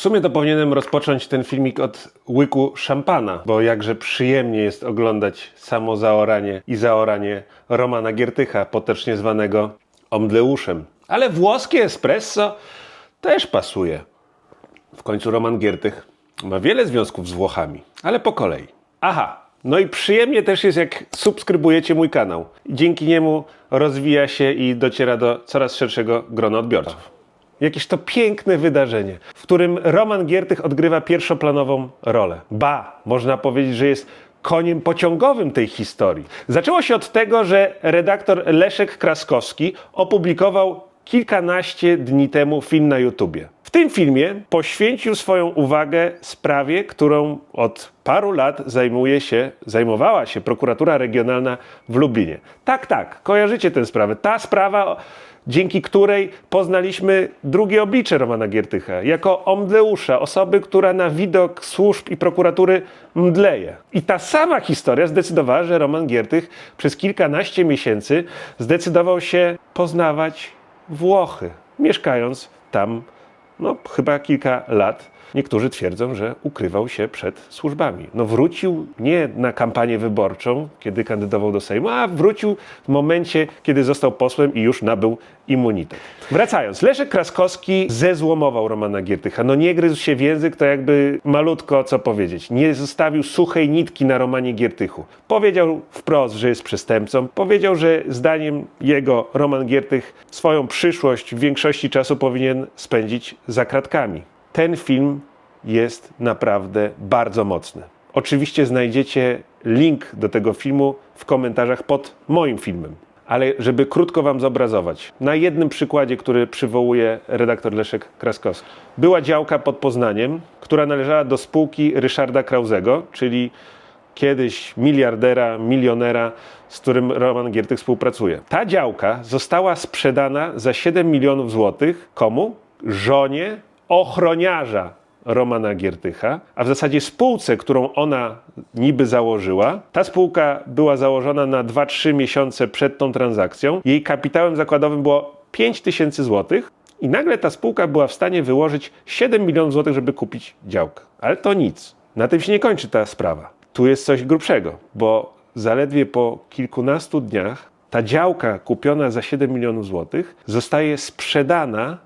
W sumie to powinienem rozpocząć ten filmik od łyku szampana, bo jakże przyjemnie jest oglądać samo zaoranie i zaoranie Romana Giertycha, potocznie zwanego omdleuszem. Ale włoskie espresso też pasuje. W końcu Roman Giertych ma wiele związków z Włochami, ale po kolei. Aha, no i przyjemnie też jest, jak subskrybujecie mój kanał. Dzięki niemu rozwija się i dociera do coraz szerszego grona odbiorców. Jakież to piękne wydarzenie, w którym Roman Giertych odgrywa pierwszoplanową rolę. Ba, można powiedzieć, że jest koniem pociągowym tej historii. Zaczęło się od tego, że redaktor Leszek Kraskowski opublikował kilkanaście dni temu film na YouTubie. W tym filmie poświęcił swoją uwagę sprawie, którą od paru lat zajmuje się, zajmowała się prokuratura regionalna w Lublinie. Tak, tak, kojarzycie tę sprawę. Ta sprawa, dzięki której poznaliśmy drugie oblicze Romana Giertycha, jako omdleusza, osoby, która na widok służb i prokuratury mdleje. I ta sama historia zdecydowała, że Roman Giertych przez kilkanaście miesięcy zdecydował się poznawać Włochy, mieszkając tam no, chyba kilka lat. Niektórzy twierdzą, że ukrywał się przed służbami. No wrócił nie na kampanię wyborczą, kiedy kandydował do Sejmu, a wrócił w momencie, kiedy został posłem i już nabył immunitet. Wracając, Leszek Kraskowski zezłomował Romana Giertycha. No nie gryzł się w język, to jakby malutko co powiedzieć. Nie zostawił suchej nitki na Romanie Giertychu. Powiedział wprost, że jest przestępcą. Powiedział, że zdaniem jego Roman Giertych swoją przyszłość w większości czasu powinien spędzić za kratkami. Ten film jest naprawdę bardzo mocny. Oczywiście znajdziecie link do tego filmu w komentarzach pod moim filmem. Ale żeby krótko Wam zobrazować, na jednym przykładzie, który przywołuje redaktor Leszek Kraskowski. Była działka pod Poznaniem, która należała do spółki Ryszarda Krauzego, czyli kiedyś miliardera, milionera, z którym Roman Giertych współpracuje. Ta działka została sprzedana za 7 milionów złotych komu? Żonie ochroniarza Romana Giertycha, a w zasadzie spółce, którą ona niby założyła. Ta spółka była założona na 2-3 miesiące przed tą transakcją. Jej kapitałem zakładowym było 5 tysięcy złotych i nagle ta spółka była w stanie wyłożyć 7 milionów złotych, żeby kupić działkę. Ale to nic. Na tym się nie kończy ta sprawa. Tu jest coś grubszego, bo zaledwie po kilkunastu dniach ta działka kupiona za 7 milionów złotych zostaje sprzedana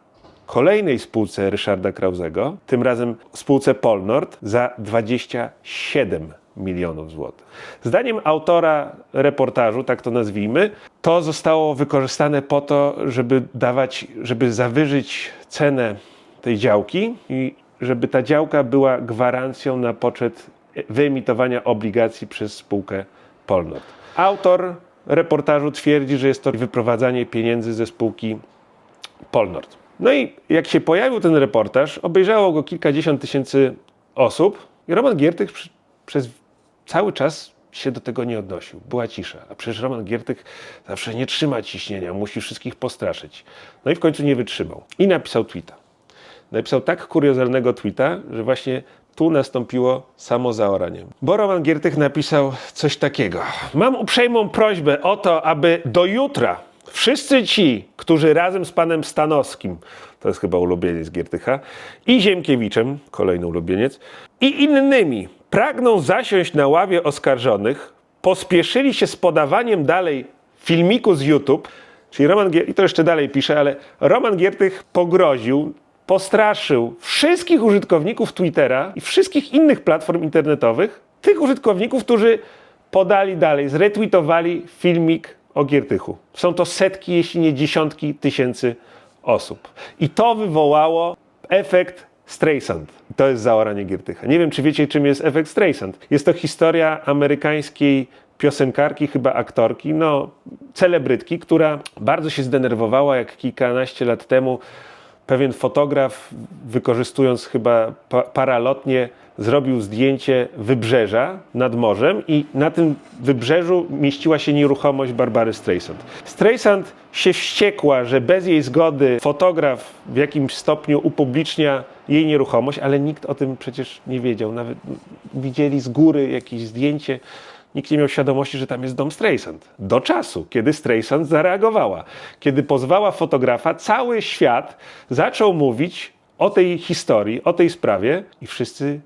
kolejnej spółce Ryszarda Krauzego, tym razem spółce Polnord, za 27 milionów złotych. Zdaniem autora reportażu, tak to nazwijmy, to zostało wykorzystane po to, żeby dawać, żeby zawyżyć cenę tej działki i żeby ta działka była gwarancją na poczet wyemitowania obligacji przez spółkę Polnord. Autor reportażu twierdzi, że jest to wyprowadzanie pieniędzy ze spółki Polnord. No i jak się pojawił ten reportaż, obejrzało go kilkadziesiąt tysięcy osób i Roman Giertych przy, przez cały czas się do tego nie odnosił. Była cisza. A przecież Roman Giertych zawsze nie trzyma ciśnienia, musi wszystkich postraszyć. No i w końcu nie wytrzymał. I napisał tweeta. Napisał tak kuriozalnego tweeta, że właśnie tu nastąpiło samo zaoranie. Bo Roman Giertych napisał coś takiego. Mam uprzejmą prośbę o to, aby do jutra Wszyscy ci, którzy razem z panem Stanowskim, to jest chyba ulubieniec Giertycha, i Ziemkiewiczem, kolejny ulubieniec, i innymi pragną zasiąść na ławie oskarżonych, pospieszyli się z podawaniem dalej filmiku z YouTube, czyli Roman i to jeszcze dalej pisze, ale Roman Giertych pogroził, postraszył wszystkich użytkowników Twittera i wszystkich innych platform internetowych, tych użytkowników, którzy podali dalej, zretweetowali filmik o Giertychu. Są to setki, jeśli nie dziesiątki tysięcy osób. I to wywołało efekt Streisand. To jest zaoranie Giertycha. Nie wiem, czy wiecie, czym jest efekt Streisand. Jest to historia amerykańskiej piosenkarki, chyba aktorki, no celebrytki, która bardzo się zdenerwowała, jak kilkanaście lat temu pewien fotograf, wykorzystując chyba pa paralotnie, zrobił zdjęcie wybrzeża nad morzem i na tym wybrzeżu mieściła się nieruchomość Barbary Streisand. Streisand się wściekła, że bez jej zgody fotograf w jakimś stopniu upublicznia jej nieruchomość, ale nikt o tym przecież nie wiedział. Nawet widzieli z góry jakieś zdjęcie, nikt nie miał świadomości, że tam jest dom Streisand. Do czasu, kiedy Streisand zareagowała. Kiedy pozwała fotografa, cały świat zaczął mówić o tej historii, o tej sprawie i wszyscy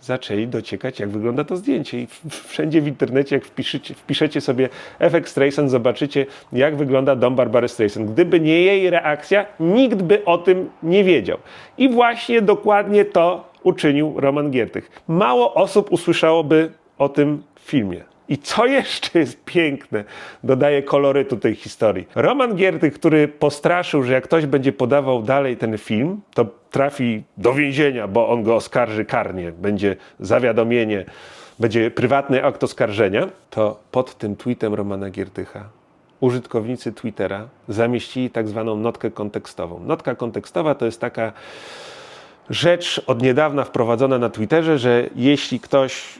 zaczęli dociekać, jak wygląda to zdjęcie. I wszędzie w internecie, jak wpiszecie, wpiszecie sobie FX Streisand, zobaczycie, jak wygląda dom Barbary Streisand. Gdyby nie jej reakcja, nikt by o tym nie wiedział. I właśnie dokładnie to uczynił Roman Giertych. Mało osób usłyszałoby o tym filmie. I co jeszcze jest piękne, dodaje kolorytu tej historii. Roman Giertych, który postraszył, że jak ktoś będzie podawał dalej ten film, to trafi do więzienia, bo on go oskarży karnie, będzie zawiadomienie, będzie prywatny akt oskarżenia, to pod tym tweetem Romana Giertycha użytkownicy Twittera zamieścili tak zwaną notkę kontekstową. Notka kontekstowa to jest taka rzecz od niedawna wprowadzona na Twitterze, że jeśli ktoś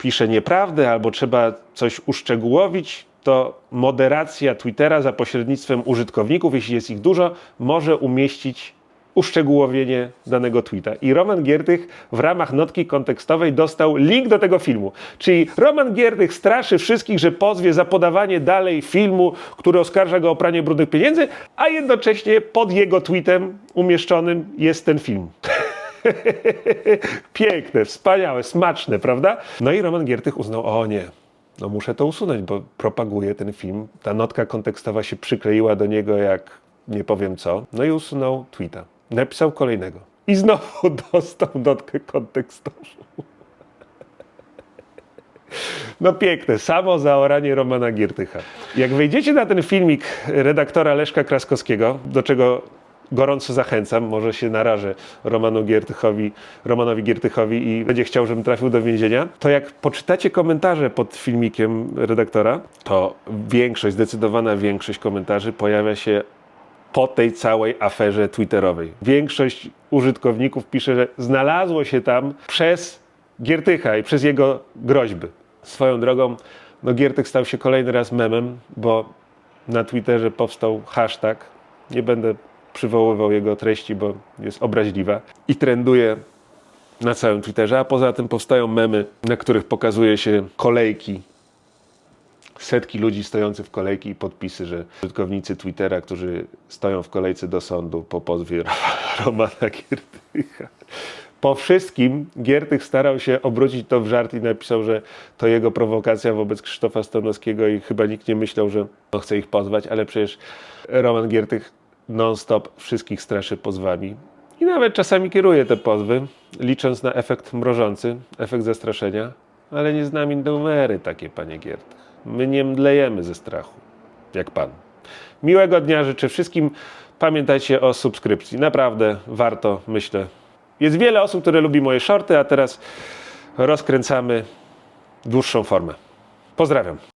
pisze nieprawdę albo trzeba coś uszczegółowić, to moderacja Twittera za pośrednictwem użytkowników, jeśli jest ich dużo, może umieścić uszczegółowienie danego tweeta. I Roman Giertych w ramach notki kontekstowej dostał link do tego filmu. Czyli Roman Giertych straszy wszystkich, że pozwie za podawanie dalej filmu, który oskarża go o pranie brudnych pieniędzy, a jednocześnie pod jego tweetem umieszczonym jest ten film. Piękne, wspaniałe, smaczne, prawda? No i Roman Giertych uznał, o nie, no muszę to usunąć, bo propaguje ten film. Ta notka kontekstowa się przykleiła do niego jak nie powiem co. No i usunął tweeta. Napisał kolejnego. I znowu dostał notkę kontekstową. No piękne, samo zaoranie Romana Giertycha. Jak wejdziecie na ten filmik redaktora Leszka Kraskowskiego, do czego gorąco zachęcam, może się narażę Romanu Giertychowi, Romanowi Giertychowi i będzie chciał, żebym trafił do więzienia, to jak poczytacie komentarze pod filmikiem redaktora, to większość, zdecydowana większość komentarzy pojawia się po tej całej aferze twitterowej. Większość użytkowników pisze, że znalazło się tam przez Giertycha i przez jego groźby. Swoją drogą, no Giertych stał się kolejny raz memem, bo na Twitterze powstał hashtag, nie będę przywoływał jego treści, bo jest obraźliwa i trenduje na całym Twitterze, a poza tym powstają memy, na których pokazuje się kolejki setki ludzi stojących w kolejki i podpisy, że użytkownicy Twittera, którzy stoją w kolejce do sądu po pozwie Romana Giertycha. Po wszystkim Giertych starał się obrócić to w żart i napisał, że to jego prowokacja wobec Krzysztofa Stanowskiego i chyba nikt nie myślał, że on chce ich pozwać, ale przecież Roman Giertych non-stop wszystkich straszy pozwami. I nawet czasami kieruje te pozwy, licząc na efekt mrożący, efekt zastraszenia, ale nie z nami numery takie, panie Giertych. My nie mdlejemy ze strachu, jak pan. Miłego dnia życzę wszystkim. Pamiętajcie o subskrypcji. Naprawdę warto, myślę. Jest wiele osób, które lubi moje shorty, a teraz rozkręcamy dłuższą formę. Pozdrawiam.